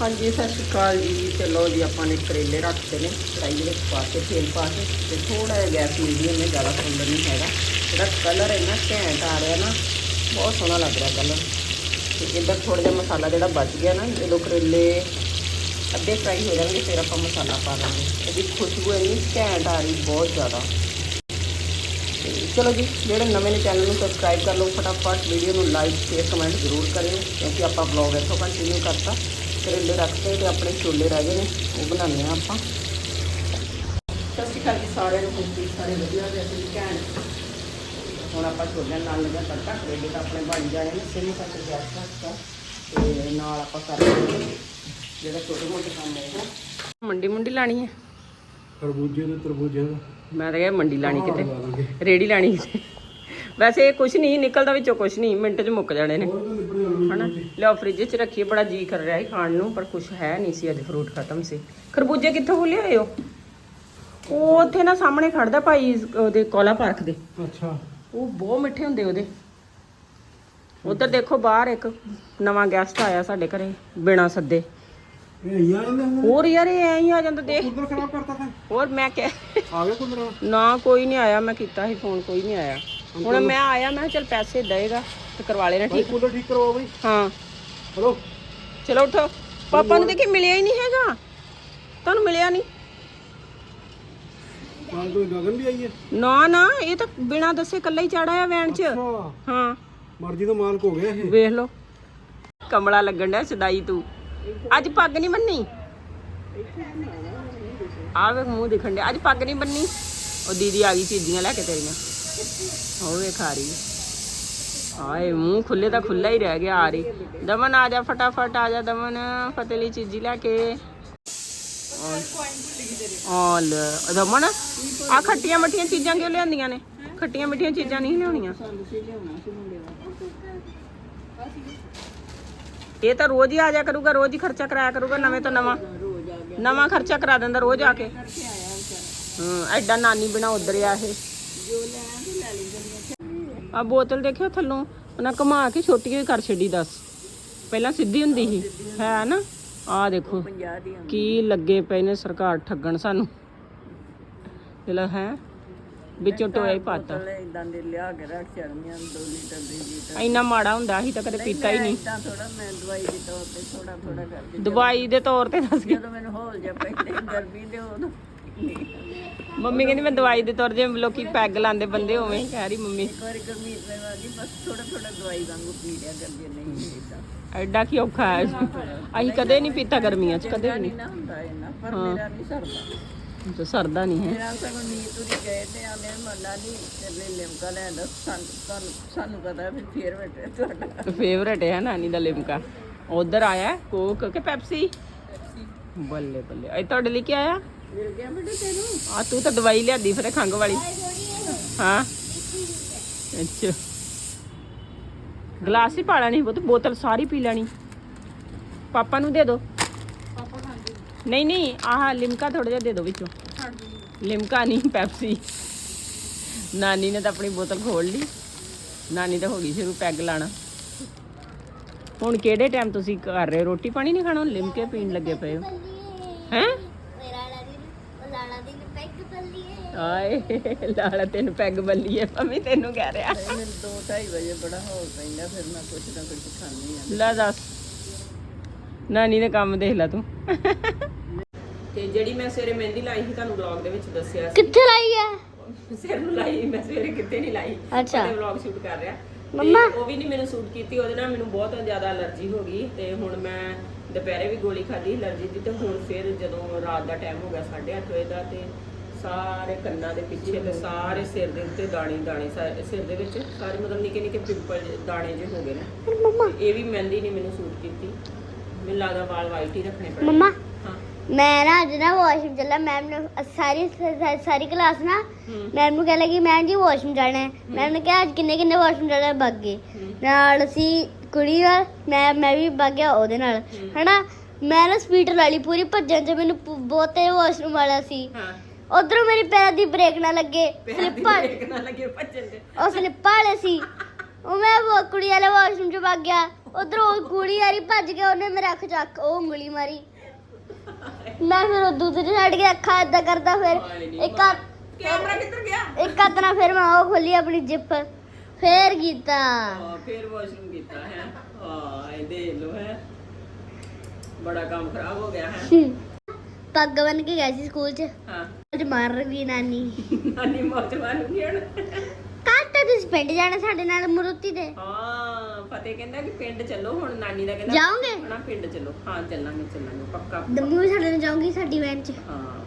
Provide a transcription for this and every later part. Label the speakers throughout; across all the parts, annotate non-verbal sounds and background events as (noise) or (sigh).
Speaker 1: ਹਾਂਜੀ, ਸਤਿ ਸ਼੍ਰੀ ਅਕਾਲ ਜੀ। ਚਲੋ ਜੀ, ਆਪਾਂ ਨੇ ਕਰੇਲੇ ਰੱਖਦੇ ਨੇ ਕੜਾਈ ਦੇ ਵਿੱਚ ਪਾ ਕੇ, ਤੇਲ ਪਾ ਕੇ, ਤੇ ਥੋੜਾ ਜਿਹਾ ਗੈਸ ਮੀਡੀਅਮ ਹੈ, ਜ਼ਿਆਦਾ ਸੁੰਦਰ ਨਹੀਂ ਹੈਗਾ। ਜਿਹੜਾ ਕਲਰ ਇੰਨਾ ਘੈਂਟ ਆ ਰਿਹਾ ਨਾ, ਬਹੁਤ ਸੋਹਣਾ ਲੱਗ ਰਿਹਾ ਕਲਰ। ਤੇ ਇੱਧਰ ਥੋੜਾ ਜਿਹਾ ਮਸਾਲਾ ਜਿਹੜਾ ਬਚ ਗਿਆ ਨਾ, ਜਦੋਂ ਕਰੇਲੇ ਅੱਧੇ ਫਰਾਈ ਹੋ ਜਾਣਗੇ, ਫਿਰ ਆਪਾਂ ਮਸਾਲਾ ਪਾ ਦਾਂਗੇ ਇਹਦੀ ਖੁਸ਼ਬੂ ਇੰਨੀ ਘੈਂਟ ਆ ਰਹੀ, ਬਹੁਤ ਜ਼ਿਆਦਾ। ਤੇ ਚਲੋ ਜੀ, ਜਿਹੜੇ ਨਵੇਂ ਨੇ ਚੈਨਲ ਨੂੰ ਸਬਸਕ੍ਰਾਈਬ ਕਰ ਲਓ, ਫਟਾਫਟ ਵੀਡੀਓ ਨੂੰ ਲਾਈਕ ਸ਼ੇਅਰ ਕਮੈਂਟ ਜ਼ਰੂਰ ਕਰਿਓ, ਕਿਉਂਕਿ ਆਪਾਂ ਬਲੌਗ ਇੱਥੋਂ ਕੰਟੀਨਿਊ ਕਰਤਾ। ਕਰੇਲੇ ਰੱਖਤੇ ਤੇ ਆਪਣੇ ਛੋਲੇ ਰਹਿ ਗਏ ਨੇ ਉਹ ਬਣਾਉਂਦੇ ਆ ਆਪਾਂ। ਸਤਿ ਸ਼੍ਰੀ ਅਕਾਲ ਜੀ ਸਾਰਿਆਂ ਨੂੰ ਸਾਰੇ ਵਧੀਆ ਤੇ ਅਸੀਂ ਘੈਂਟ ਹੁਣ ਆਪਾਂ ਛੋਲਿਆਂ ਨਾਲ ਲੱਗਿਆ ਤੜਕਾ ਕਰੇਲੇ ਤਾਂ ਆਪਣੇ ਬਣ ਜਾਣੇ ਨੇ ਸਿਮ ਤੱਕ ਗੈਸ ਰੱਖਤਾ ਤੇ ਨਾਲ ਆਪਾਂ ਕਰ ਲਾਂਗੇ ਜਿਹੜਾ ਛੋਟੇ ਮੋਟੇ ਕੰਮ ਹੈ ਉਹ। ਮੰਡੀ ਮੁੰਡੀ ਲਾਣੀ ਹੈ?
Speaker 2: ਖਰਬੂਜੇ ਤੇ ਤਰਬੂਜੇ ਦਾ।
Speaker 1: ਮੈਂ ਤਾਂ ਕਿਹਾ ਮੰਡੀ ਲਾਣੀ ਕਿਤੇ। ਰੇੜੀ ਲਾਣੀ ਕਿਤੇ? ਵੈਸੇ ਕੁਝ ਨਹੀਂ ਨਿਕਲਦਾ ਵਿੱਚੋਂ ਕੁਝ ਨਹੀਂ ਮਿੰਟ 'ਚ ਮੁੱਕ ਜਾਣੇ ਨੇ। ਹਨਾ? ਲਿਓ ਫ੍ਰਿਜ 'ਚ ਰੱਖੀਏ ਬੜਾ ਜੀ ਕਰ ਰਿਹਾ ਸੀ ਖਾਣ ਨੂੰ ਪਰ ਕੁਝ ਹੈ ਨਹੀਂ ਸੀ ਅੱਜ ਫਰੂਟ ਖਤਮ ਸੀ। ਖਰਬੂਜੇ ਕਿੱਥੋਂ ਲਿਆਏ ਹੋ ਉਹ? ਉੱਥੇ ਨਾ ਸਾਹਮਣੇ ਖੜਦਾ ਭਾਈ ਉਹਦੇ ਕੋਲਾ ਪਾਰਕ ਦੇ।
Speaker 2: ਅੱਛਾ।
Speaker 1: ਉਹ ਬਹੁਤ ਮਿੱਠੇ ਹੁੰਦੇ ਉਹਦੇ। ਉਧਰ ਦੇਖੋ ਬਾਹਰ ਇੱਕ ਨਵਾਂ ਗੈਸਟ ਆਇਆ ਸਾਡੇ ਘਰੇ ਬਿਨਾ ਸੱਦੇ। ਹੋਰ ਯਾਰ ਇਹ ਐਂ ਹੀ ਆ ਜਾਂਦਾ ਦੇਖ।
Speaker 2: ਕੂਲਰ ਖਰਾਬ ਕਰਤਾ ਤਾਂ।
Speaker 1: ਹੋਰ ਮੈਂ ਕਹਿ
Speaker 2: ਆ ਗਿਆ ਕੂਲਰ?
Speaker 1: ਨਾ ਕੋਈ ਨਹੀਂ ਆਇਆ ਮੈਂ ਕੀਤਾ ਸੀ ਫੋਨ ਕੋਈ ਨਹੀਂ ਆਇਆ। ਹੁਣ ਮੈਂ ਆਇਆ ਮੈਂ ਕਿਹਾ ਚੱਲ ਪੈਸੇ ਦੇਗਾ ਤੇ ਕਰਵਾ ਲੈਣਾ ਠੀਕ
Speaker 2: ਕੂਲਰ ਠੀਕ ਕਰਵਾਓ ਬਈ।
Speaker 1: ਹਾਂ।
Speaker 2: ਹਲੋ।
Speaker 1: ਚਲੋ ਉਠੋ। ਪਾਪਾ ਨੂੰ ਦੇਖੀ ਮਿਲਿਆ ਹੀ ਨਹੀਂ ਹੈਗਾ। ਤੁਹਾਨੂੰ ਮਿਲਿਆ ਨਹੀਂ।
Speaker 2: ਨਾਲ ਕੋਈ ਗਗਨ ਵੀ ਆਈ ਹੈ?
Speaker 1: ਨਾ ਨਾ ਇਹ ਤਾਂ ਬਿਨਾ ਦੱਸੇ ਕੱਲਾ ਹੀ ਚੜਾ ਆ ਵੈਨ 'ਚ। ਹਾਂ।
Speaker 2: ਮਰਜ਼ੀ ਦਾ ਮਾਲਕ ਹੋ ਗਿਆ ਇਹ।
Speaker 1: ਵੇਖ ਲਓ। ਕਮਲਾ ਲੱਗਣ ਡਿਆ ਸਦਾਈ ਤੂੰ। ਅੱਜ ਪੱਗ ਨਹੀਂ ਬੰਨੀ? ਆ ਵੇਖ ਮੂੰਹ ਦਿਖਣ ਡਿਆ। ਅੱਜ ਪੱਗ ਨਹੀਂ ਬੰਨੀ? ਉਹ ਦੀਦੀ ਆ ਗਈ ਚੀਜ਼ੀਆਂ ਲੈ ਕੇ ਤੇਰੀਆਂ। ਉਹ ਵੇਖ ਆ ਰਹੀ। ਆਏ ਮੂੰਹ ਖੁੱਲੇ ਤਾਂ ਖੁੱਲਾ ਹੀ ਰਹਿ ਗਿਆ ਆ ਰਹੀ। ਦਮਨ ਆ ਜਾ ਫਟਾਫਟ ਆ ਜਾ ਦਮਨ ਫਤਿਹਲੀ ਚੀਜ਼ੀ ਲੈ ਕੇ। ਆ ਲੈ ਦਮਨ ਆ ਖੱਟੀਆਂ ਮੱਠੀਆਂ ਚੀਜ਼ਾਂ ਕਿਉਂ ਲਿਆਂਦੀਆਂ ਨੇ? ਖੱਟੀਆਂ ਮਿੱਠੀਆਂ ਚੀਜ਼ਾਂ ਨਹੀਂ ਲਿਆਉਣੀਆਂ। ਇਹ ਤਾਂ ਰੋਜ਼ ਹੀ ਆ ਜਾ ਕਰੂਗਾ ਰੋਜ਼ ਹੀ ਖਰਚਾ ਕਰਾਇਆ ਕਰੂਗਾ ਨਵੇਂ ਤੋਂ ਨਵਾਂ। ਨਵਾਂ ਖਰਚਾ ਕਰਾ ਦਿੰਦਾ ਰੋਜ਼ ਆ ਕੇ। ਹੂੰ ਐਡਾ ਨਾਨੀ ਬਣਾ ਉਧਰ ਆ ਇਹ। ਆ ਬੋਤਲ ਦੇਖਿਓ ਥੱਲੋਂ ਉਹਨਾਂ ਘੁਮਾ ਕੇ ਛੋਟੀ ਕਰ ਛੱਡੀ ਦੱਸ। ਪਹਿਲਾਂ ਸਿੱਧੀ ਹੁੰਦੀ ਸੀ ਹੈ ਨਾ? ਆ ਦੇਖੋ ਕੀ ਲੱਗੇ ਪਏ ਨੇ ਸਰਕਾਰ ਠੱਗਣ ਸਾਨੂੰ। ਚਲੋ ਹੈ ਵਿੱਚੋਂ ਹੀ ਪਾਤਾ।
Speaker 3: ਇਦਾਂ ਦੇ ਲਿਆ ਕੇ ਰੱਖ ਛੜਨੀਆਂ 2 ਲੀਟਰ ਦੀ ਲੀਟਰ
Speaker 1: ਇੰਨਾ ਮਾੜਾ ਹੁੰਦਾ ਸੀ ਤਾਂ ਕਦੇ ਪੀਤਾ ਹੀ ਨਹੀਂ।
Speaker 3: ਤਾਂ ਥੋੜਾ ਮੈਂ ਦਵਾਈ ਦੇ ਤੌਰ ਤੇ ਥੋੜਾ ਥੋੜਾ ਕਰਕੇ
Speaker 1: ਦਵਾਈ ਦੇ ਤੌਰ ਤੇ ਦੱਸ
Speaker 3: ਜਦੋਂ ਮੈਨੂੰ ਹੋਲ ਜਾ ਪੈਂਦੇ ਗਰਮੀ ਦੇ ਉਦੋਂ।
Speaker 1: ਮੰਮੀ ਕਹਿੰਦੀ ਮੈਂ ਦਵਾਈ ਦੇ ਤੌਰ ਜੇ ਲੋਕੀ ਪੈਗ ਲਾਉਂਦੇ ਬੰਦੇ ਹੋਵੇਂ ਕਹਿ ਰਹੀ ਮੰਮੀ।
Speaker 3: ਇੱਕ ਵਾਰੀ ਗਰਮੀ ਬਸ ਥੋੜਾ ਥੋੜਾ ਦਵਾਈ ਵਾਂਗੂ ਪੀ ਲਿਆ ਕਰਦੇ ਨਹੀਂ ਪੀਤਾ
Speaker 1: ਐਡਾ ਕੀ ਔਖਾ ਹੈ। ਅਸੀਂ ਕਦੇ ਨਹੀਂ ਪੀਤਾ ਗਰਮੀਆਂ 'ਚ ਕਦੇ ਵੀ ਨਹੀਂ
Speaker 3: ਨਾ ਹੁੰਦਾ ਇਹਨਾਂ ਪਰ ਮੇਰਾ ਨਹੀਂ ਸਰਦਾ।
Speaker 1: ਨਹੀਂ ਹੈ।
Speaker 3: ਮੇਰਾ ਸਗੋਂ ਨੀਤ ਉਰੀ ਗਏ ਤੇ ਆ ਮੱਲਾ ਨਹੀਂ ਤੇ ਲੈ ਲਿਮਕਾ ਲੈ ਦੱਸ ਸਾਨੂੰ ਤੁਹਾਨੂੰ ਸਾਨੂੰ ਪਤਾ ਵੀ ਫੇਰ ਬੈਠੇ ਤੁਹਾਡਾ।
Speaker 1: ਫੇਵਰੇਟ ਹੈ ਨਾਨੀ ਦਾ ਲਿਮਕਾ। ਉਧਰ ਆਇਆ ਕੋਕ ਕਿ ਪੈਪਸੀ ਬੱਲੇ ਬੱਲੇ। ਇਹ ਤੁਹਾਡੇ ਲਈ ਕੀ ਆਇਆ?
Speaker 3: ਮਿਲ ਗਿਆ ਬੇਟੇ ਤੈਨੂੰ?
Speaker 1: ਆ ਤੂੰ ਤਾਂ ਦਵਾਈ ਲਿਆਦੀ ਫਿਰ ਖੰਗ ਵਾਲੀ। ਹਾਂ। ਅੱਛਾ। ਗਲਾਸ ਹੀ ਪਾ ਲੈਣੀ ਬਹੁਤ ਬੋਤਲ ਸਾਰੀ ਪੀ ਲੈਣੀ। ਪਾਪਾ ਨੂੰ ਦੇ ਦਿਓ ਨਹੀਂ ਨਹੀਂ ਆਹ ਲਿਮਕਾ ਥੋੜਾ ਜਿਹਾ ਦੇ ਦਿਓ ਵਿੱਚੋਂ। ਲਿਮਕਾ ਨਹੀਂ ਪੈਪਸੀ। ਨਾਨੀ ਨੇ ਤਾਂ ਆਪਣੀ ਬੋਤਲ ਖੋਲ ਲਈ। ਨਾਨੀ ਤਾਂ ਹੋ ਗਈ ਸ਼ੁਰੂ ਪੈਗ ਲਾਣਾ ਹੁਣ ਕਿਹੜੇ ਟਾਈਮ ਤੁਸੀਂ ਕਰ ਰਹੇ ਹੋ? ਰੋਟੀ ਪਾਣੀ ਨਹੀਂ ਖਾਣਾ? ਲਿਮਕੇ ਪੀਣ ਲੱਗੇ ਪਏ ਹੋ। ਹੈ? ਆਏ ਲਾਲਾ ਤੈਨੂੰ ਪੈਗ ਬੱਲੀਏ ਮੰਮੀ ਤੈਨੂੰ ਕਹਿ ਰਿਹਾ।
Speaker 3: ਮੈਨੂੰ 2:30 ਵਜੇ ਬੜਾ ਹੌਲ ਪੈਂਦਾ ਫਿਰ ਮੈਂ ਕੁਛ ਨਾ ਕੁਛ ਖਾਂਦੀ ਆ।
Speaker 1: ਲੈ ਦੱਸ। ਨਾਨੀ ਨੇ ਕੰਮ ਦੇਖ ਲੈ ਤੂੰ। ਤੇ ਜਿਹੜੀ ਮੈਂ ਸਵੇਰੇ ਮਹਿੰਦੀ ਲਾਈ ਸੀ ਤੁਹਾਨੂੰ ਵਲੌਗ ਦੇ ਵਿੱਚ ਦੱਸਿਆ ਸੀ।
Speaker 4: ਕਿੱਥੇ ਲਾਈ ਹੈ
Speaker 1: ਸਿਰ ਨੂੰ ਲਾਈ ਮੈਂ ਸਵੇਰੇ ਕਿਤੇ ਨਹੀਂ ਲਾਈ।
Speaker 4: ਅੱਛਾ।
Speaker 1: ਉਹਦੇ ਵਲੌਗ ਸ਼ੂਟ ਕਰ ਰਿਹਾ।
Speaker 4: ਮੰਮਾ।
Speaker 1: ਉਹ ਵੀ ਨਹੀਂ ਮੈਨੂੰ ਸੂਟ ਕੀਤੀ ਉਹਦੇ ਨਾਲ ਮੈਨੂੰ ਬਹੁਤ ਜ਼ਿਆਦਾ ਅਲਰਜੀ ਹੋ ਗਈ। ਤੇ ਹੁਣ ਮੈਂ ਦੁਪਹਿਰੇ ਵੀ ਗੋਲੀ ਖਾਧੀ ਅਲਰਜੀ ਦੀ ਤੇ ਹੁਣ ਫਿਰ ਜਦੋਂ ਰਾਤ ਦਾ ਟਾਈਮ ਹੋ ਗਿਆ 8:30 ਵਜੇ ਦਾ ਤੇ ਸਾਰੇ ਕੰਨਾਂ ਦੇ ਪਿੱਛੇ ਤੇ ਸਾਰੇ ਸਿਰ ਦੇ ਉੱਤੇ ਦਾਣੇ ਦਾਣੇ ਸਾਰੇ ਸਿਰ ਦੇ ਵਿੱਚ ਸਾਰੇ ਮਤਲਬ ਨਿੱਕੇ ਨਿੱਕੇ ਪਿੰਪਲ ਦਾਣੇ ਜਿਹੇ ਹੋ ਗਏ ਨੇ।
Speaker 4: ਮੰਮਾ
Speaker 1: ਇਹ ਵੀ ਮਹਿੰਦੀ ਨਹੀਂ ਮੈਨੂੰ ਸੂਟ ਕੀਤੀ। ਮੈਨੂੰ ਲੱਗਦਾ ਵਾਲ ਵਾਈਟ ਹੀ ਰੱਖਣੇ ਪੈਣੇ।
Speaker 4: ਮੰਮਾ
Speaker 1: ਹਾਂ।
Speaker 4: ਮੈਂ ਨਾ ਅੱਜ ਨਾ ਵਾਸ਼ਰੂਮ ਚੱਲਾ ਮੈਮ ਨੇ ਸਾਰੀ ਸਾਰੀ- ਕਲਾਸ ਨਾ ਮੈਮ ਨੂੰ ਕਹਿ ਲੱਗੀ ਮੈਮ ਜੀ ਵਾਸ਼ਰੂਮ ਜਾਣਾ ਹੈ। ਮੈਮ ਨੇ ਕਿਹਾ ਅੱਜ ਕਿੰਨੇ ਕਿੰਨੇ ਵਾਸ਼ਰੂਮ ਜਾਣਾ ਹੈ? ਬੱਗ ਗਏ। ਨਾਲ ਅਸੀਂ ਕੁੜੀ ਨਾਲ ਮੈਂ ਮੈਂ ਵੀ ਵਗ ਗਿਆ ਉਹਦੇ ਨਾਲ। ਹਨਾ? ਮੈਂ ਨਾ ਸਪੀਡ ਲਾ ਲਈ ਪੂਰੀ ਭੱਜਣ ਚ ਮੈਨੂੰ ਪ- ਬਹੁਤ ਤੇਜ਼ ਵਾਸ਼ਰੂਮ ਵਾਲਾ ਸੀ।
Speaker 1: ਹਾਂ।
Speaker 4: ਉਧਰੋਂ ਮੇਰੀ ਪੈਰ ਦੀ ਬ੍ਰੇਕ ਨਾ ਲੱਗੇ ਸਲਿੱਪ
Speaker 1: ਬ੍ਰੇਕ ਨਾ ਲੱਗੇ ਭੱਜਣ ਤੇ
Speaker 4: ਉਹ ਸਲਿੱਪ ਵਾਲੇ ਸੀ। (laughs) ਉਹ ਮੈਂ ਉਹ ਕੁੜੀ ਵਾਲੇ ਵਾਸ਼ਰੂਮ ਚ ਵਗ ਗਿਆ। ਉਧਰ ਉਹ ਕੁੜੀ ਰਹੀ ਭੱਜ ਕੇ ਉਹਨੇ ਮੇਰੇ ਅੱਖ ਚੱਕ ਉਹ ਉਂਗਲੀ ਮਾਰੀ। ਮੈਂ ਫਿਰ ਉਹ ਦੂਸਰੀ ਛੱਡ ਕੇ ਅੱਖਾਂ ਏਦਾਂ ਕਰਦਾ ਫਿਰ। ਇੱਕ ਹੱਥ
Speaker 1: ਕੈਮਰਾ ਕਿੱਧਰ ਗਿਆ?
Speaker 4: ਇੱਕ ਹੱਥ ਨਾਲ ਫਿਰ ਮੈਂ ਉਹ ਖੋਲੀ ਆਪਣੀ ਜਿੱਪ। ਫੇਰ ਕੀਤਾ।
Speaker 1: ਹਾਂ ਫੇਰ ਵਾਸ਼ਰੂਮ ਕੀਤਾ ਹੈ। ਹਾਂ ਇਹ ਦੇ ਲੋ ਹੈ। ਬੜਾ ਕੰਮ ਖਰਾਬ ਹੋ ਗਿਆ ਹੈ।
Speaker 4: ਪੱਗ ਬਨ ਕੇ ਗਈ ਸੀ ਸਕੂਲ 'ਚ।
Speaker 1: ਹਾਂ।
Speaker 4: ਅੱਜ ਮਾਰ ਰਹੀ ਨਾਨੀ।
Speaker 1: ਨਾਨੀ ਮੌਜ ਮਾਰੂਗੀ ਹੁਣ
Speaker 4: ਕੱਟ ਤੁਸੀਂ ਪਿੰਡ ਜਾਣਾ ਸਾਡੇ ਨਾਲ ਮਰੂਤੀ ਦੇ।
Speaker 1: ਹਾਂ ਫਤਿਹ ਕਹਿੰਦਾ ਕਿ ਪਿੰਡ ਚੱਲੋ ਹੁਣ ਨਾਨੀ ਦਾ ਕਹਿੰਦਾ
Speaker 4: ਜਾਓਗੇ?
Speaker 1: ਹਣਾ ਪਿੰਡ ਚੱਲੋ। ਹਾਂ ਚੱਲਾਂਗੇ ਚੱਲਾਂਗੇ ਪੱਕਾ
Speaker 4: ਦਮੂ ਵੀ ਸਾਡੇ ਨਾਲ ਜਾਊਂਗੀ ਸਾਡੀ ਵੈਨ 'ਚ।
Speaker 1: ਹਾਂ।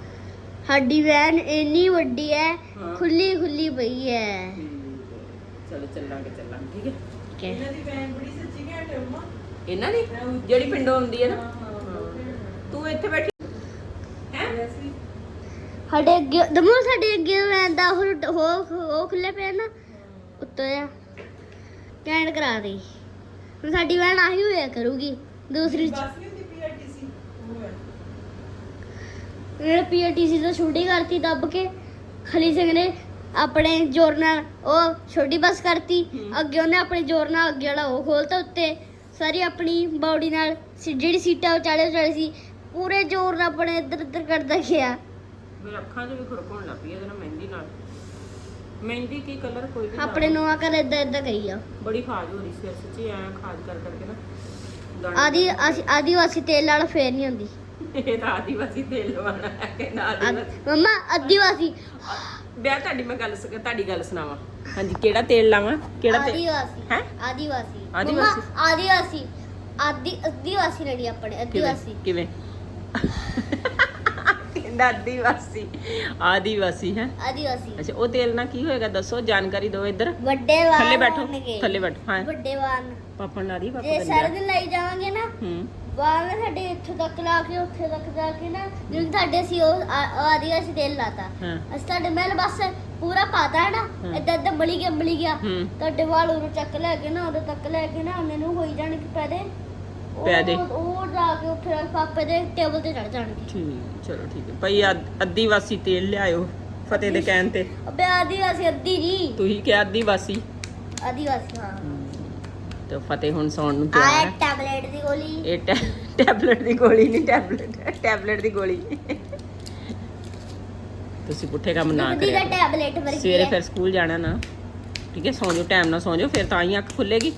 Speaker 4: ਸਾਡੀ ਵੈਨ ਇੰਨੀ ਵੱਡੀ ਹੈ। ਖੁੱਲੀ ਖੁੱਲੀ ਪਈ ਹੈ।
Speaker 1: ਚਲੋ ਚੱਲਾਂਗੇ ਚੱਲਾਂਗੇ ਠੀਕ ਹੈ?
Speaker 4: ਠੀਕ ਹੈ।
Speaker 3: ਦੀ ਭੈਣ ਬੜੀ ਸੱਚੀ ਘੈਂਟ ਹੈ ਮੰਮਾ।
Speaker 1: ਇਹਨਾਂ ਦੀ? ਜਿਹੜੀ ਪਿੰਡੋਂ ਆਉਂਦੀ ਹੈ ਨਾ? ਤੂੰ ਇੱਥੇ ਬੈਠੀ? ਹੈ?
Speaker 4: ਸਾਡੇ ਅੱਗੇ ਦਮੂ ਸਾਡੇ ਅੱਗੇ ਵੈਨ ਦਾ ਉਹ ਉਹ ਉਹ ਖੁੱਲੇ ਪਿਆ ਨਾ ਉੱਤੋਂ ਆ। ਕੈਂਡ ਕਰਾ ਦੇ। ਹੁਣ ਸਾਡੀ ਵੈਨ ਆਹੀ ਹੋਇਆ ਕਰੂਗੀ ਦੂਸਰੀ ਚ।
Speaker 3: ਬਸ ਨਹੀਂ ਹੁੰਦੀ ਪੀਆਰਟੀਸੀ ਉਹ ਹੈ।
Speaker 4: ਜਿਹੜੇ ਪੀਆਰਟੀਸੀ ਤੋਂ ਛੁੱਟੀ ਕਰਤੀ ਦੱਬ ਕੇ ਖਲੀ ਸਿੰਘ ਨੇ ਆਪਣੇ ਜ਼ੋਰ ਨਾਲ ਉਹ ਛੋਟੀ ਬੱਸ ਕਰਤੀ। ਅੱਗੇ ਉਹਨੇ ਆਪਣੇ ਜ਼ੋਰ ਨਾਲ ਅੱਗੇ ਵਾਲਾ ਉਹ ਖੋਲਤਾ ਉੱਤੇ। ਸਾਰੀ ਆਪਣੀ ਬਾਡੀ ਨਾਲ ਸੀ- ਜਿਹੜੀ ਸੀਟਾਂ ਵਿਚਾਲੇ ਵਿਚਾਲੇ ਸੀ ਪੂਰੇ ਜ਼ੋਰ ਨਾਲ ਆਪਣੇ ਇੱਧਰ ਉੱਧਰ ਕਰਦਾ ਗਿਆ।
Speaker 1: ਮੇਰੇ ਅੱਖਾਂ 'ਚ ਵੀ ਖੜਕਾਉਣ ਲੱਗ ਪਈ ਇਹਦੇ ਨਾਲ ਮਹਿੰਦੀ ਨਾਲ। ਮਹਿੰਦੀ ਕੀ ਕਲਰ ਕੋਈ ਵੀ
Speaker 4: ਆਪਣੇ
Speaker 1: ਲਾ।
Speaker 4: ਨੂੰ ਕਰ ਇਦਾਂ ਇਦਾਂ ਗਈ ਆ।
Speaker 1: ਬੜੀ ਖਾਜ ਹੋ ਰਹੀ ਸੀ ਸੱਚੀ ਐ ਖਾਜ ਕਰ ਕਰਕੇ ਨਾ ਦਾਣੇ-
Speaker 4: ਆਦੀ ਅਸੀਂ ਆਦੀਵਾਸੀ ਤੇਲ ਨਾਲ ਫੇਰ ਨਹੀਂ ਹੁੰਦੀ
Speaker 1: ਇਹ ਤਾਂ ਆਦੀਵਾਸੀ ਤੇਲ ਲਵਾਣਾ ਹੈ ਕਿ ਨਾ ਆਦੀਵਾਸੀ।
Speaker 4: ਮੰਮਾ ਆਦੀਵਾਸੀ।
Speaker 1: ਵਿਆਹ ਤੁਹਾਡੀ ਮੈਂ ਗੱਲ ਸ- ਤੁਹਾਡੀ ਗੱਲ ਸੁਣਾਵਾਂ। ਹਾਂਜੀ ਕਿਹੜਾ ਤੇਲ ਲਾਵਾਂ? ਕਿਹੜਾ ਤੇਲ
Speaker 4: ਆਦੀਵਾਸੀ।
Speaker 1: ਹੈਂ?
Speaker 4: ਆਦੀਵਾਸੀ।
Speaker 1: ਆਦੀਵਾਸੀ?
Speaker 4: ਮੰਮਾ, ਆਦੀਵਾਸੀ। ਆਦੀ ਆਦੀਵਾਸੀ ਲੜੀ ਆਪਣੇ
Speaker 1: ਕਿਵੇਂ?
Speaker 4: ਆਦੀਵਾਸੀ।
Speaker 1: ਕਿਵੇਂ? ਕਹਿੰਦਾ ਆਦੀਵਾਸੀ। ਆਦੀਵਾਸੀ ਹੈ?
Speaker 4: ਆਦੀਵਾਸੀ।
Speaker 1: ਅੱਛਾ ਉਹ ਤੇਲ ਨਾਲ ਕੀ ਹੋਏਗਾ ਦੱਸੋ? ਜਾਣਕਾਰੀ ਦਿਓ ਇੱਧਰ।
Speaker 4: ਵੱਡੇ ਵਾਲ
Speaker 1: ਥੱਲੇ ਬੈਠੋ।
Speaker 4: ਹੋਣਗੇ।
Speaker 1: ਥੱਲੇ ਬੈਠੋ। ਹਾਂ।
Speaker 4: ਵੱਡੇ ਵਾਲ।
Speaker 1: ਪਾਪਾ ਨਾਲ ਦੀ ਪਾਪਾ
Speaker 4: ਜੇ
Speaker 1: ਦਾ
Speaker 4: ਸਾਰੇ ਦਿਨ ਲਈ ਜਾਵਾਂਗੇ ਨਾ
Speaker 1: ਹੂੰ।
Speaker 4: ਵਾਲ ਸਾਡੇ ਇੱਥੋਂ ਤੱਕ ਲਾ ਕੇ ਉੱਥੇ ਤੱਕ ਜਾ ਕੇ ਨਾ ਜਿਵੇਂ ਤੁਹਾਡੇ ਸੀ ਉਹ ਆ- ਉਹ ਆਦੀਵਾਸੀ ਤੇਲ ਲਾਤਾ।
Speaker 1: ਹਾਂ।
Speaker 4: ਅਸੀਂ ਤੁਹਾਡੇ ਮਹਿਲ ਬਸ ਪੂਰਾ ਪਾਤਾ ਹੈ ਨਾ। ਏਦਾਂ ਏਦਾਂ ਮਲੀ ਗਿਆ ਮਲੀ ਗਿਆ। ਤੁਹਾਡੇ ਵਾਲ ਉਰੋਂ ਚੱਕ ਲੈ ਕੇ ਨਾ ਉਰੋਂ ਤੱਕ ਲੈ ਕੇ ਨਾ ਉਹਨੇ ਨੂੰ ਹੋਈ ਜਾਣਗੇ ਪੈਦੇ।
Speaker 1: ਪੈ ਦੇ।
Speaker 4: ਉਹ- ਜਾ ਕੇ ਉੱਥੇ ਕੇ ਪਾਪੇ ਦੇ ਟੇਬਲ ਤੇ ਚੜ ਜਾਣਗੇ।
Speaker 1: ਠੀਕ ਚਲੋ ਠੀਕ ਹੈ। ਭਈ ਅੱਧ- ਆਦੀਵਾਸੀ ਤੇਲ ਲਿਆਇਓ ਫਤਿਹ ਦੇ ਕਹਿਣ ਤੇ।
Speaker 4: ਅਬੇ ਆਦੀਵਾਸੀ ਅੱਧੀ ਜੀ।
Speaker 1: ਤੁਸੀਂ ਕਿਹਾ ਆਦੀਵਾਸੀ
Speaker 4: ਆਦੀਵਾਸੀ ਹਾਂ।
Speaker 1: ਤੇ ਫਤਿਹ ਹੁਣ ਸੌਣ ਨੂੰ ਤਿਆਰ ਹੈ
Speaker 4: ਟੈਬਲੇਟ ਦੀ ਗੋਲੀ।
Speaker 1: ਇਹ ਟੈਬਲੇਟ ਦੀ ਗੋਲੀ ਨਹੀਂ ਟੈਬਲੇਟ ਟੈਬਲੇਟ ਦੀ ਗੋਲੀ। ਤੁਸੀਂ ਪੁੱਠੇ ਕੰਮ ਨਾ ਕਰਿਆ
Speaker 4: ਟੈਬਲੇਟ ਵਰਗੀ
Speaker 1: ਸਵੇਰੇ
Speaker 4: ਹੈ।
Speaker 1: ਫਿਰ ਸਕੂਲ ਜਾਣਾ ਨਾ। ਠੀਕ ਹੈ ਸੌਂ ਜਾਓ ਟਾਈਮ ਨਾਲ ਸੌਂ ਜਾਓ ਫਿਰ ਤਾਂ ਹੀ ਅੱਖ ਖੁੱਲੇਗੀ।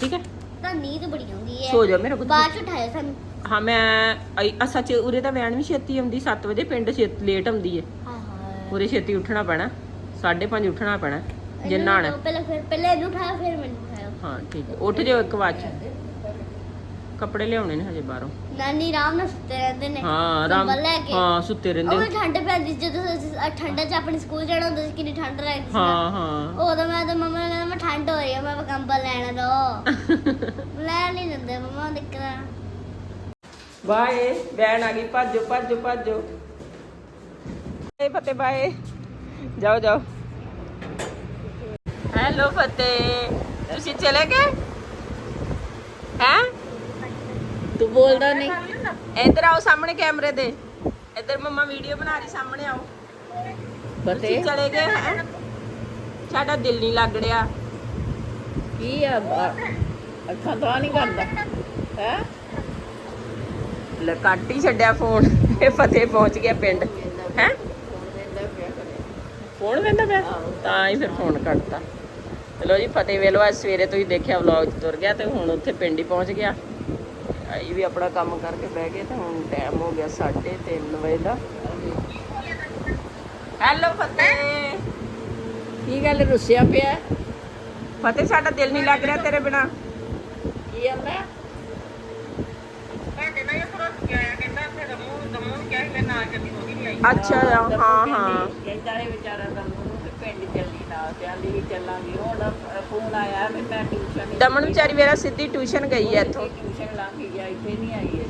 Speaker 1: ਠੀਕ ਹੈ?
Speaker 4: ਤਾਂ ਨੀਂਦ ਬੜੀ ਆਉਂਦੀ ਹੈ।
Speaker 1: ਸੋ ਜਾਓ ਮੇਰਾ ਪੁੱਤ
Speaker 4: ਬਾਅਦ ਚ ਉਠਾਇਆ ਸਾਨੂੰ।
Speaker 1: ਹਾਂ ਮੈਂ ਆ ਸੱਚ ਉਰੇ ਤਾਂ ਵੈਨ ਵੀ ਛੇਤੀ ਆਉਂਦੀ 7 ਵਜੇ ਪਿੰਡ ਛੇਤੀ ਲੇਟ ਆਉਂਦੀ ਹੈ।
Speaker 4: ਹਾਏ
Speaker 1: ਉਰੇ ਛੇਤੀ ਉੱਠਣਾ ਪੈਣਾ 5:30 ਉੱਠਣਾ ਪੈਣਾ ਜੇ
Speaker 4: ਇਹਨੂੰ
Speaker 1: ਨਹਾਣਾ
Speaker 4: ਪਹਿਲਾਂ ਫਿਰ ਪਹਿਲਾਂ ਇਹਨੂੰ ਉਠਾਇਆ ਫਿਰ ਮੈਨੂੰ
Speaker 1: ਹਾਂ ਠੀਕ ਹੈ। ਉੱਠ ਜਾਓ ਇੱਕ ਵਾਰ ਚ ਕੱਪੜੇ ਲਿਆਉਣੇ ਨੇ ਹਜੇ ਬਾਹਰੋਂ।
Speaker 4: ਨਾਨੀ ਆਰਾਮ ਨਾਲ ਸੁੱਤੇ ਰਹਿੰਦੇ ਨੇ।
Speaker 1: ਹਾਂ ਆਰਾਮ
Speaker 4: ਕੰਬਲ ਲੈ ਕੇ
Speaker 1: ਹਾਂ ਸੁੱਤੇ
Speaker 4: ਉਹ
Speaker 1: ਰਹਿੰਦੇ
Speaker 4: ਠੰਡ ਪੈਂਦੀ ਸੀ ਜਦੋਂ ਅਸੀਂ ਠੰਡ 'ਚ ਆਪਣੇ ਸਕੂਲ ਜਾਣਾ ਹੁੰਦਾ ਸੀ ਕਿੰਨੀ ਠੰਡ ਲੱਗਦੀ ਸੀ।
Speaker 1: ਹਾਂ ਹਾਂ।
Speaker 4: ਉਦੋਂ ਮੈਂ ਤਾਂ ਮੰਮਾ ਨੂੰ ਕਹਿੰਦਾ ਮੈਂ ਠੰਡ ਹੋ ਰਹੀ ਹੈ ਮੈਂ ਕੰਬਲ ਲੈਣਾ ਦੋ। (laughs) ਲੈ ਨਹੀਂ ਦਿੰਦੇ ਮੰਮਾ ਨਿਕਲਾ
Speaker 1: ਬਾਏ ਵੈਨ ਆ ਗਈ। ਭੱਜੋ ਭੱਜੋ ਭੱਜੋ। ਏ ਫਤਿਹ ਬਾਏ ਜਾਓ ਜਾਓ। ਹੈਲੋ ਫਤਿਹ। ਤੁਸੀਂ ਚਲੇ ਗਏ? ਹੈ?
Speaker 3: ਤੂੰ ਬੋਲਦਾ ਨਹੀਂ।
Speaker 1: ਇੱਧਰ ਆਓ ਸਾਹਮਣੇ ਕੈਮਰੇ ਦੇ ਇੱਧਰ ਮੰਮਾ ਵੀਡੀਓ ਬਣਾ ਰਹੀ ਸਾਹਮਣੇ ਆਓ। ਤੁਸੀਂ ਚਲੇ ਗਏ ਹੈਂ? ਸਾਡਾ ਦਿਲ ਨਹੀਂ ਲੱਗ ਰਿਹਾ।
Speaker 3: ਕੀ ਆ? ਬ- ਅੱਖਾਂ ਤੋਂ ਨਹੀਂ ਕਰਦਾ। ਹੈ?
Speaker 1: ਲੈ ਕੱਟ ਹੀ ਛੱਡਿਆ ਫੋਨ ਇਹ ਫਤਿਹ ਪਹੁੰਚ ਗਿਆ ਪਿੰਡ। ਹੈ? ਫੋਨ ਵੇਂਦਾ ਪਿਆ ਤਾਂ ਹੀ ਫਿਰ ਫੋਨ ਕੱਟਤਾ। ਚਲੋ ਜੀ ਫਤਿਹ ਵੇਲੋ ਅੱਜ ਸਵੇਰੇ ਤੁਸੀਂ ਦੇਖਿਆ ਵਲੌਗ 'ਚ ਤੁਰ ਗਿਆ ਤੇ ਹੁਣ ਉੱਥੇ ਪਿੰਡ ਹੀ ਪਹੁੰਚ ਗਿਆ। ਆਈ ਵੀ ਆਪਣਾ ਕੰਮ ਕਰਕੇ ਬਹਿ ਗਏ ਤੇ ਹੁਣ ਟਾਈਮ ਹੋ ਗਿਆ 3:30 ਵਜੇ ਦਾ। ਹੈਲੋ ਫਤਿਹ।
Speaker 3: ਕੀ ਗੱਲ ਰੁੱਸਿਆ ਪਿਆ?
Speaker 1: ਫਤਿਹ ਸਾਡਾ ਦਿਲ ਨਹੀਂ ਲੱਗ ਰਿਹਾ ਤੇਰੇ ਬਿਨਾ।
Speaker 3: ਕੀ ਆਂਦਾ
Speaker 1: ਅੱਛਾ ਹਾਂ ਹਾਂ।
Speaker 3: ਕਹਿੰਦਾ ਇਹ ਵਿਚਾਰਾ ਦਾ ਮੂੰਹ ਤੇ ਚੱਲੀ ਨਾ ਚੱਲੀ ਵੀ ਚੱਲਾਂਗੇ। ਹੁਣ ਫੋਨ ਆਇਆ ਵੀ ਮੈਂ ਟਿਊਸ਼ਨ
Speaker 1: ਦਮਨ ਵਿਚਾਰੀ ਮੇਰਾ ਸਿੱਧੀ ਟਿਊਸ਼ਨ ਗਈ ਹੈ ਇੱਥੋਂ।
Speaker 3: ਟਿਊਸ਼ਨ ਲਾ ਕੇ ਗਿਆ ਇੱਥੇ ਨਹੀਂ ਆਈ ਹੈ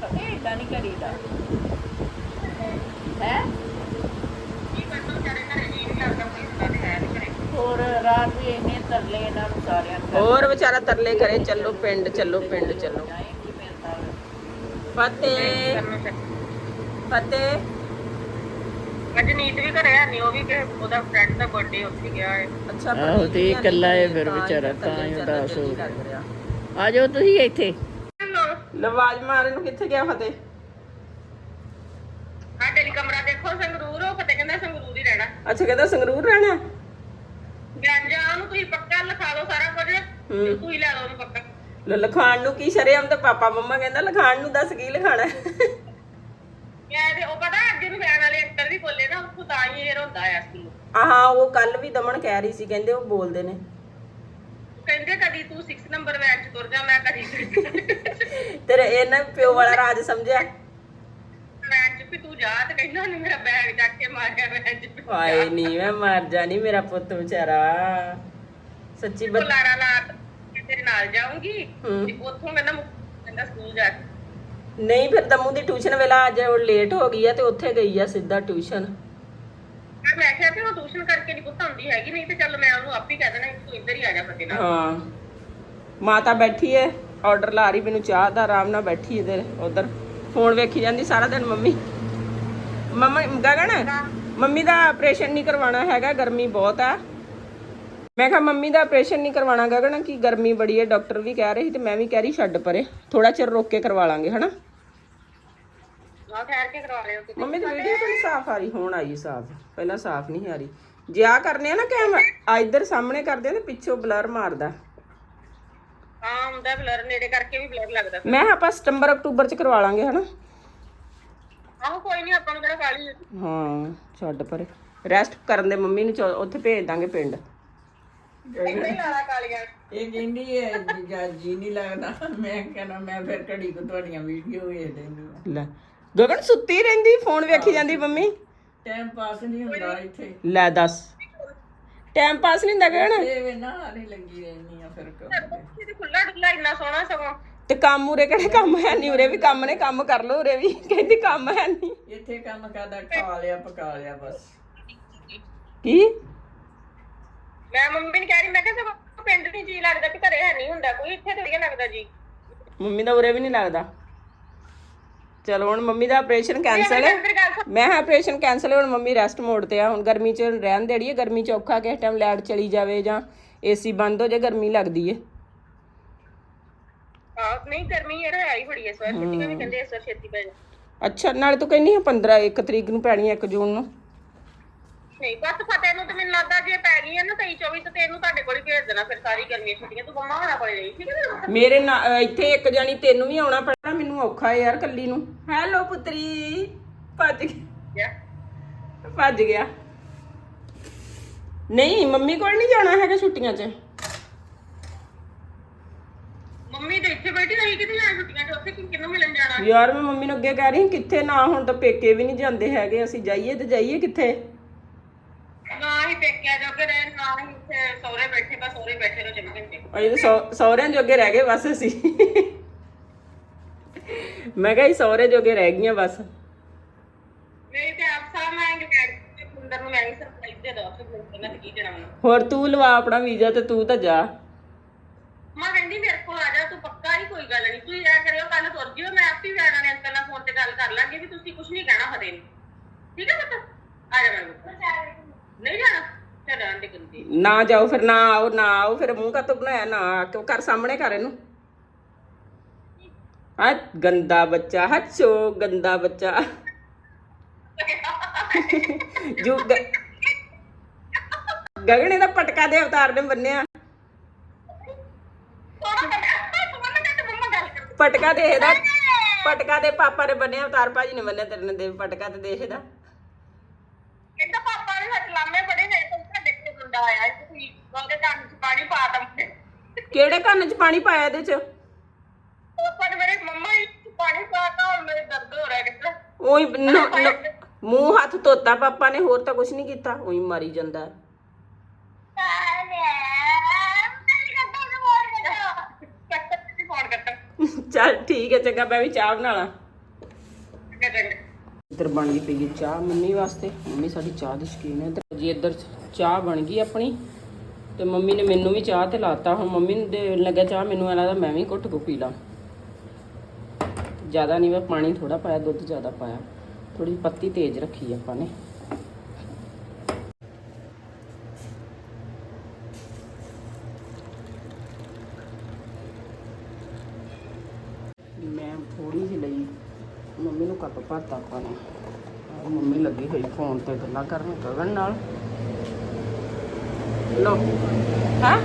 Speaker 3: ਪਤਾ ਇਦਾਂ ਨਹੀਂ ਕਰੀਦਾ। ਹੈ? ਹੋਰ ਰਾਤ ਵੀ ਇਹਨੇ ਤਰਲੇ ਇਹਨਾਂ ਨੂੰ ਸਾਰਿਆਂ ਨੂੰ
Speaker 1: ਹੋਰ ਵਿਚਾਰਾ ਤਰਲੇ ਕਰੇ ਚੱਲੋ ਪਿੰਡ ਚੱਲੋ ਪਿੰਡ ਚੱਲੋ।
Speaker 3: ਜਾਏ ਕੀ ਮਿਲਦਾ ਵਾ।
Speaker 1: ਫਤਿਹ। ਫਤਿਹ।
Speaker 5: ਅਜਨੀਤ ਵੀ ਘਰੇ ਹੈ ਨਹੀਂ ਉਹ ਵੀ ਕਿ ਉਹਦਾ ਫਰੈਂਡ ਦਾ ਬਰਥਡੇ ਉੱਥੇ ਗਿਆ ਹੈ।
Speaker 1: ਅੱਛਾ
Speaker 3: ਆਹੋ,
Speaker 1: ਪ੍ਰੀਤ
Speaker 3: ਤੇ ਇਹ
Speaker 1: ਵੀ
Speaker 3: ਇਕੱਲਾ ਹੈ ਫਿਰ
Speaker 1: ਤਾਂ ਹੀ
Speaker 3: ਵਿਚਾਰਾ,
Speaker 1: ਇਕੱਲੇ
Speaker 3: ਤਾਂ ਹੀ
Speaker 1: ਵਿਚਾਰਾ
Speaker 3: ਉਦਾਸ
Speaker 1: ਦਿਲ
Speaker 3: ਹੋ
Speaker 1: ਨਹੀਂ ਲੱਗ ਰਿਹਾ।
Speaker 3: ਆ ਜਾਓ ਤੁਸੀਂ ਇੱਥੇ।
Speaker 1: ਲਵਾਜ ਮਾਰੇ ਨੂੰ ਕਿੱਥੇ ਗਿਆ ਫਤਿਹ?
Speaker 5: ਆ ਤੇਰੀ ਕਮਰਾ ਦੇਖੋ ਸੰਗਰੂਰ ਉਹ ਫਤੇ ਕਹਿੰਦਾ ਸੰਗਰੂਰ ਹੀ ਰਹਿਣਾ।
Speaker 1: ਅੱਛਾ ਕਹਿੰਦਾ ਸੰਗਰੂਰ ਰਹਿਣਾ?
Speaker 5: ਗੰਜਾ ਨੂੰ ਤੁਸੀਂ ਪੱਕਾ ਲਿਖਾ ਦਿਓ ਸਾਰਾ ਕੁਝ ਤੇ ਤੁਸੀਂ ਲੈ ਲਓ ਉਹਨੂੰ ਪੱਕਾ।
Speaker 1: ਲੈ ਲਖਾਣ ਨੂੰ ਕੀ ਸ਼ਰੇਆਮ ਤੇ ਪਾਪਾ ਮੰਮਾ ਕਹਿੰਦਾ ਲਖਾਣ ਨੂੰ ਦੱਸ ਕੀ ਲਿਖਾਣਾ
Speaker 5: ਮੈਂ ਤੇ ਉਹ ਪਤਾ ਅੱਗੇ ਨੂੰ ਵੈਨ ਵਾਲੇ ਅੰਕਲ ਵੀ ਬੋਲੇ ਨਾ ਉਹ ਤਾਂ ਹੀ ਇਹ ਹੁੰਦਾ ਆ ਸਕੂਲ
Speaker 1: ਆਹਾਂ ਉਹ ਕੱਲ ਵੀ ਦਮਨ ਕਹਿ ਰਹੀ ਸੀ ਕਹਿੰਦੇ ਉਹ ਬੋਲਦੇ ਨੇ।
Speaker 5: ਕਹਿੰਦੇ ਕਦੀ ਤੂੰ 6 ਨੰਬਰ ਵੈਨ ਚ ਤੁਰ ਜਾ ਮੈਂ ਕਦੀ
Speaker 1: ਤੇਰੇ ਇਹਨਾਂ ਪਿਓ ਵਾਲਾ ਰਾਜ ਸਮਝਿਆ?
Speaker 5: ਵੈਨ ਚ ਵੀ ਤੂੰ ਜਾ ਤੇ ਕਹਿੰਦਾ ਉਹਨੇ ਮੇਰਾ ਬੈਗ ਚੱਕ ਕੇ ਮਾਰਿਆ ਵੈਨ ਚ
Speaker 1: ਹਾਏ ਨਹੀਂ ਮੈਂ ਮਰ ਜਾਣੀ ਮੇਰਾ ਪੁੱਤ ਵਿਚਾਰਾ। ਸੱਚੀ
Speaker 5: ਬੁਲਾਰਾ ਲਾ ਤੇਰੇ ਨਾਲ ਜਾਊਂਗੀ। ਤੇ ਉੱਥੋਂ ਕਹਿੰਦਾ ਮੁ- ਕਹਿੰਦਾ ਸਕੂਲ ਜਾ ਕੇ
Speaker 1: ਨਹੀਂ ਫਿਰ ਦਮੂ ਦੀ ਟਿਊਸ਼ਨ ਵੇਲਾ ਅੱਜ ਉਹ ਲੇਟ ਹੋ ਗਈ ਆ ਤੇ ਉੱਥੇ ਗਈ ਆ ਸਿੱਧਾ ਟਿਊਸ਼ਨ।
Speaker 5: ਫਿਰ ਮੈਂ ਕਿਹਾ ਕਿ ਉਹ ਟਿਊਸ਼ਨ ਕਰਕੇ ਨਹੀਂ ਪੁੱਤ ਆਉਂਦੀ ਹੈਗੀ ਨਹੀਂ ਤੇ ਚੱਲ ਮੈਂ ਉਹਨੂੰ ਆਪ ਹੀ ਕਹਿ ਦੇਣਾ ਕਿ ਤੂੰ ਇੱਧਰ ਹੀ ਆ ਜਾ ਫਤੇ ਨਾਲ।
Speaker 1: ਹਾਂ। ਮਾਤਾ ਬੈਠੀ ਏ ਆਰਡਰ ਲਾ ਰਹੀ ਮੈਨੂੰ ਚਾਹ ਦਾ ਆਰਾਮ ਨਾਲ ਬੈਠੀ ਇਧਰ ਉਧਰ। ਫੋਨ ਵੇਖੀ ਜਾਂਦੀ ਸਾਰਾ ਦਿਨ ਮੰਮੀ। ਮੰਮਾ ਗਗਨ? ਮੰਮੀ ਦਾ ਆਪਰੇਸ਼ਨ ਨਹੀਂ ਕਰਵਾਉਣਾ ਹੈਗਾ ਗਰਮੀ ਬਹੁਤ ਆ। ਮੈਂ ਕਿਹਾ ਮੰਮੀ ਦਾ ਆਪਰੇਸ਼ਨ ਨਹੀਂ ਕਰਵਾਉਣਾ ਗਗਨ ਕੀ ਗਰਮੀ ਬੜੀ ਹੈ ਡਾਕਟਰ ਵੀ ਕਹਿ ਰਹੇ ਸੀ ਤੇ ਮੈਂ ਵੀ ਕਹਿ ਰਹੀ ਛੱਡ ਪਰੇ ਥੋੜਾ ਚਿਰ ਰੋਕ ਕੇ ਕਰਵਾ ਲਾਂਗੇ ਹਨਾ?
Speaker 5: ਆ ਠਹਿਰ ਕੇ ਕਰਵਾ ਲਿਓ ਕਿਤੇ
Speaker 1: ਮੰਮੀ ਦੀ ਵੀਡੀਓ ਤਾਂ ਨਹੀਂ ਸਾਫ਼ ਆ ਰਹੀ ਹੁਣ ਆਈ ਸਾਫ਼। ਪਹਿਲਾਂ ਸਾਫ਼ ਨਹੀਂ ਆ ਰਹੀ। ਜੇ ਆ ਕਰਨੇ ਆ ਨਾ ਕੈਮਰਾ ਆ ਇੱਧਰ ਸਾਹਮਣੇ ਕਰਦੇ ਆ ਤੇ ਪਿੱਛੋਂ ਬਲਰ ਮਾਰਦਾ।
Speaker 5: ਹਾਂ ਹੁੰਦਾ ਬਲਰ ਨੇੜੇ ਕਰਕੇ ਵੀ ਬਲਰ ਲੱਗਦਾ।
Speaker 1: ਮੈਂ ਕਿਹਾ ਆਪਾਂ ਸਤੰਬਰ ਅਕਤੂਬਰ ਚ ਕਰਵਾ ਲਾਂਗੇ ਹਨਾ?
Speaker 5: ਆਹੋ ਕੋਈ ਨਹੀਂ ਆਪਾਂ ਨੂੰ ਕਿਹੜਾ ਕਾਲੀ
Speaker 1: ਹਾਂ ਛੱਡ ਪਰੇ। ਰੈਸਟ ਕਰਨ ਦੇ ਮੰਮੀ ਨੂੰ ਚੋ- ਉੱਥੇ ਭੇਜ ਦਾਂਗੇ ਪਿੰਡ।
Speaker 5: ਨਹੀਂ ਲਾਲਾ ਕਾਲੀਆਂ।
Speaker 3: ਇਹ ਕਹਿੰਦੀ ਹੈ ਜੀਜਾ ਜੀ ਨਹੀਂ ਲੱਗਦਾ। ਮੈਂ ਕਹਿੰਦਾ ਮੈਂ ਫਿਰ ਘੜੀ ਕੋ ਤੁਹਾਡੀਆਂ ਵੀਡੀਓ ਵੇਖ ਲੈਂਦੀ ਹਾਂ
Speaker 1: ਲੈ ਗਗਨ ਸੁੱਤੀ ਰਹਿੰਦੀ ਫੋਨ ਵੇਖੀ ਜਾਂਦੀ ਮੰਮੀ।
Speaker 3: ਟਾਈਮ ਪਾਸ ਨਹੀਂ ਹੁੰਦਾ ਇੱਥੇ।
Speaker 1: ਲੈ ਦੱਸ। ਟਾਈਮ ਪਾਸ ਨਹੀਂ ਹੁੰਦਾ ਗਗਨ?
Speaker 3: ਇਹ ਵੇ ਨਾ ਹਾਰੇ ਲੱਗੀ ਰਹਿੰਦੀ ਆ ਫਿਰ ਕਹੂੰਗੀ।
Speaker 5: ਤੇ ਖੁੱਲਾ ਡੁੱਲਾ ਇੰਨਾ ਸੋਹਣਾ ਸਗੋਂ।
Speaker 1: ਤੇ ਕੰਮ ਉਰੇ ਕਿਹੜੇ ਕੰਮ ਹੈ ਨਹੀਂ? ਉਰੇ ਵੀ ਕੰਮ ਨੇ ਕੰਮ ਕਰ ਲੋ ਉਰੇ ਵੀ। ਕਹਿੰਦੀ ਕੰਮ ਹੈ ਨਹੀਂ।
Speaker 3: ਇੱਥੇ ਕੰਮ ਕਰਦਾ ਖਾ ਲਿਆ ਪਕਾ ਲਿਆ ਬਸ।
Speaker 1: ਕੀ?
Speaker 5: ਮੈਂ ਮੰਮੀ ਨੂੰ ਕਹਿ ਰਹੀ ਮੈਂ ਕਿਹਾ ਸਗੋਂ ਪਿੰਡ ਨਹੀਂ ਜੀ ਲੱਗਦਾ ਕਿ ਘਰੇ ਹੈ ਨਹੀਂ ਹੁੰਦਾ ਕੋਈ ਇੱਥੇ ਤੇ ਵਧੀਆ ਲੱਗਦਾ ਜੀ।
Speaker 1: ਮੰਮੀ ਦਾ ਉਰੇ ਵੀ ਨਹੀਂ ਲੱਗਦਾ। ਚਲੋ ਹੁਣ ਮੰਮੀ ਦਾ ਆਪਰੇਸ਼ਨ ਕੈਨਸਲ ਹੈ। ਮੈਂ ਹਾਂ ਆਪਰੇਸ਼ਨ ਕੈਨਸਲ ਹੁਣ ਮੰਮੀ ਰੈਸਟ ਮੋਡ ਤੇ ਆ। ਹੁਣ ਗਰਮੀ ਚ ਰਹਿਣ ਦੇੜੀ ਹੈ ਗਰਮੀ ਚ ਔਖਾ ਕਿਸੇ ਟਾਈਮ ਲਾਈਟ ਚਲੀ ਜਾਵੇ ਜਾਂ ਏਸੀ ਬੰਦ ਹੋ ਜਾਏ ਗਰਮੀ ਲੱਗਦੀ ਹੈ।
Speaker 5: ਹਾਂ ਨਹੀਂ ਗਰਮੀ ਯਾਰ ਹੀ ਬੜੀ ਇਸ ਵਾਰ ਛੁੱਟੀਆਂ ਵੀ ਕਹਿੰਦੇ ਇਸ ਵਾਰ ਛੇਤੀ ਪੈ ਜਾ
Speaker 1: ਅੱਛਾ ਨਾਲੇ ਤੂੰ ਕਹਿੰਦੀ ਹੈ 15 1 ਤਰੀਕ ਨੂੰ ਪੈਣੀ ਹੈ 1 ਜੂਨ ਨੂੰ।
Speaker 5: ਨਹੀਂ ਬਸ ਫਤਿਹ ਨੂੰ ਤੇ ਮੈਨੂੰ ਲੱਗਦਾ ਜੇ ਪੈ ਗਈ ਹੈ ਨਾ 23 24 ਤੇ ਤੈਨੂੰ ਤੁਹਾਡੇ ਕੋਲ ਹੀ ਭੇਜ ਦੇਣਾ ਫਿਰ ਸਾਰੀ ਗਰਮੀ ਛੁੱਟੀਆਂ ਤੂੰ ਮੰਮਾ ਹੋਣਾ ਕੋਲ ਰਹੀ ਠੀਕ ਹੈ ਨਾ?
Speaker 1: ਮੇਰੇ ਨਾਲ ਇੱਥੇ ਇੱਕ ਜਾਨੀ ਤੈਨੂੰ ਵੀ ਆਉਣਾ ਪੈਣਾ ਮੈਨੂੰ ਔਖਾ ਯਾਰ ਕੱਲੀ ਨੂੰ। ਹੈਲੋ ਪੁੱਤਰੀ। ਭੱਜ ਗਿਆ। ਭੱਜ ਗਿਆ। ਨਹੀਂ ਮੰਮੀ ਕੋਲ ਨਹੀਂ ਜਾਣਾ ਹੈਗਾ ਛੁੱਟੀਆਂ 'ਚ।
Speaker 5: ਮੰਮੀ ਤੇ ਇੱਥੇ ਬੈਠੀ ਰਹੀ ਕਿਤੇ ਜਾਣ ਛੁੱਟੀਆਂ ਤੇ ਉੱਥੇ ਕਿਹਨੂੰ ਮਿਲਣ ਜਾਣਾ?
Speaker 1: ਯਾਰ ਮੈਂ ਮੰਮੀ ਨੂੰ ਅੱਗੇ ਕਹਿ ਰਹੀ ਕਿੱਥੇ ਨਾ ਹੁਣ ਤਾਂ ਪੇਕੇ ਵੀ ਨਹੀਂ ਜਾਂਦੇ ਹੈਗੇ ਅਸੀਂ ਜਾਈਏ ਤੇ ਜਾਈਏ ਕਿੱਥੇ
Speaker 5: ਨਾ ਹੀ ਪੇਕਿਆ ਜੋਗੇ ਰਹੇ ਨਾ ਹੀ ਇੱਥੇ ਸਹੁਰੇ ਬੈਠੇ ਬਸ ਸਹੁਰੇ ਬੈਠੇ ਰਹੋ ਚੰਗੇ ਘੰਟੇ
Speaker 1: ਅਜੇ ਤਾਂ ਸਹੁ- ਸਹੁਰਿਆਂ ਜੋਗੇ ਰਹਿ ਗਏ ਬਸ ਅਸੀਂ। ਮੈਂ ਕਿਹਾ ਜੀ ਸਹੁਰੇ ਜੋਗੇ ਰਹਿ ਗਈਆਂ ਬਸ।
Speaker 5: ਮੇਰੇ ਤੇ ਆਪ ਸਾਹ ਮੈਂ ਕਿ ਸੁੰਦਰ ਨੂੰ ਮੈਂ ਹੀ ਸਰਪ੍ਰਾਈਜ਼ ਦੇ ਦੋ ਫਿਰ ਤੇ ਕੀ ਦੇਣਾ ਮੈਨੂੰ
Speaker 1: ਹੋਰ ਤੂੰ ਲਵਾ ਆਪਣਾ ਵੀਜ਼ਾ ਤੇ ਤੂੰ ਤਾਂ ਜਾ।
Speaker 5: ਮਾਂ ਕਹਿੰਦੀ ਮੇਰੇ ਕੋਲ ਆ ਜਾ ਤੂੰ ਪੱਕਾ ਹੀ ਕੋਈ ਗੱਲ ਨਹੀਂ। ਤੁਸੀਂ ਐ ਕਰਿਓ ਕੱਲ ਤੁਰ ਜਿਓ ਮੈਂ ਆਪੇ ਵੀ ਆਣਾ ਨੇ ਅੰਕਲ ਨਾਲ ਫੋਨ ਤੇ ਗੱਲ ਕਰ ਲਾਂਗੇ ਵੀ ਤੁਸੀਂ ਕੁਝ ਨਹੀਂ ਕਹਿਣਾ ਫਤੇ ਨੂੰ ਠੀਕ ਹੈ ਪੁੱਤ? ਆ ਜਾ ਮੈਂ। ਨਹੀਂ ਜਾਣਾ। ਚੱਲ ਦੇ ਕੰਦੀ
Speaker 1: ਨਾ ਜਾਓ ਫਿਰ, ਨਾ ਆਓ ਨਾ ਆਓ, ਫਿਰ ਮੂੰਹ ਕਾ ਬਣਾਇਆ, ਨਾ ਕਿਉਂ? ਕਰ ਸਾਹਮਣੇ ਕਰ ਇਹਨੂੰ। ਆ ਗੰਦਾ ਬੱਚਾ ਹੱਚੋ ਗੰਦਾ ਬੱਚਾ। ਜੂ ਗ- ਗਗਨ ਇਹਦਾ ਪਟਕਾ ਦੇ ਅਵਤਾਰ ਨੇ ਬੰਨਿਆ। ਪਟਕਾ ਦੇ ਇਹਦਾ, ਪਟਕਾ ਦੇ ਪਾਪਾ ਨੇ ਬੰਨਿਆ, ਅਵਤਾਰ ਭਾਜੀ ਨੇ ਬੰਨਿਆ ਤੇਰੇ ਨੇ ਦੇ, ਪਟਕਾ ਤੇ ਦੇ ਇਹਦਾ
Speaker 5: ਕਹਿੰਦਾ ਪਾਪਾ ਨੇ ਸੱਚ ਲਾਮੇ ਬੜੇ ਨੇ ਤਾਂ ਸਾਡੇ ਕੋਲ ਮੁੰਡਾ ਆਇਆ ਸੀ ਤੁਸੀਂ ਉਹਦੇ ਕੰਨ 'ਚ ਪਾਣੀ ਪਾਤਾ ਮੁੰਡੇ
Speaker 1: ਕਿਹੜੇ ਕੰਨ 'ਚ ਪਾਣੀ ਪਾਇਆ ਇਹਦੇ 'ਚ?
Speaker 5: ਪਾਪਾ ਨੇ ਮੇਰੇ ਮੰਮਾ ਹੀ ਪਾਣੀ ਪਾਤਾ ਹੁਣ ਮੇਰੇ ਦਰਦ ਹੋ ਰਿਹਾ ਕਿਤੇ
Speaker 1: ਉਹੀ ਨ- ਨ- ਮੂੰਹ ਹੱਥ ਧੋਤਾ ਪਾਪਾ ਨੇ ਹੋਰ ਤਾਂ ਕੁਝ ਨਹੀਂ ਕੀਤਾ ਉਹੀ ਮਾਰੀ ਜਾਂਦਾ। ਹੈ।
Speaker 5: ਫੋਨ ਕਰਤਾ
Speaker 1: ਚੱਲ ਠੀਕ ਹੈ ਚੰਗਾ ਮੈਂ ਵੀ ਚਾਹ ਬਣਾ ਲਾਂ। ਇੱਧਰ ਬਣ ਗਈ ਪਈ ਚਾਹ ਮੰਮੀ ਵਾਸਤੇ। ਮੰਮੀ ਸਾਡੀ ਚਾਹ ਦੀ ਸ਼ਕੀਨ ਹੈ। ਜੀ ਇੱਧਰ ਚਾਹ ਬਣ ਗਈ ਆਪਣੀ। ਤੇ ਮੰਮੀ ਨੇ ਮੈਨੂੰ ਵੀ ਚਾਹ ਤੇ ਲਾਤਾ। ਹੁਣ ਮੰਮੀ ਨੂੰ ਦੇਣ ਲੱਗਾ ਚਾਹ ਮੈਨੂੰ ਐ ਲੱਗਦਾ ਮੈਂ ਵੀ ਘੁੱਟ ਕੋ ਪੀ ਲਾਂ। ਜ਼ਿਆਦਾ ਨਹੀਂ, ਮੈਂ ਪਾਣੀ ਥੋੜਾ ਪਾਇਆ, ਦੁੱਧ ਜ਼ਿਆਦਾ ਪਾਇਆ। ਥੋੜੀ ਪੱਤੀ ਤੇਜ਼ ਰੱਖੀ ਆਪਾਂ ਨੇ। ਮੈਂ ਥੋੜੀ ਜਿਹੀ ਲਈ। ਮੰਮੀ ਨੂੰ ਕੱਪ ਭਰਤਾ ਆਪਾਂ ਨੇ। ਫੋਨ ਤੇ ਗੱਲਾਂ ਕਰਨ ਗਗਨ ਨਾਲ। ਲੋ ਹਾਂ?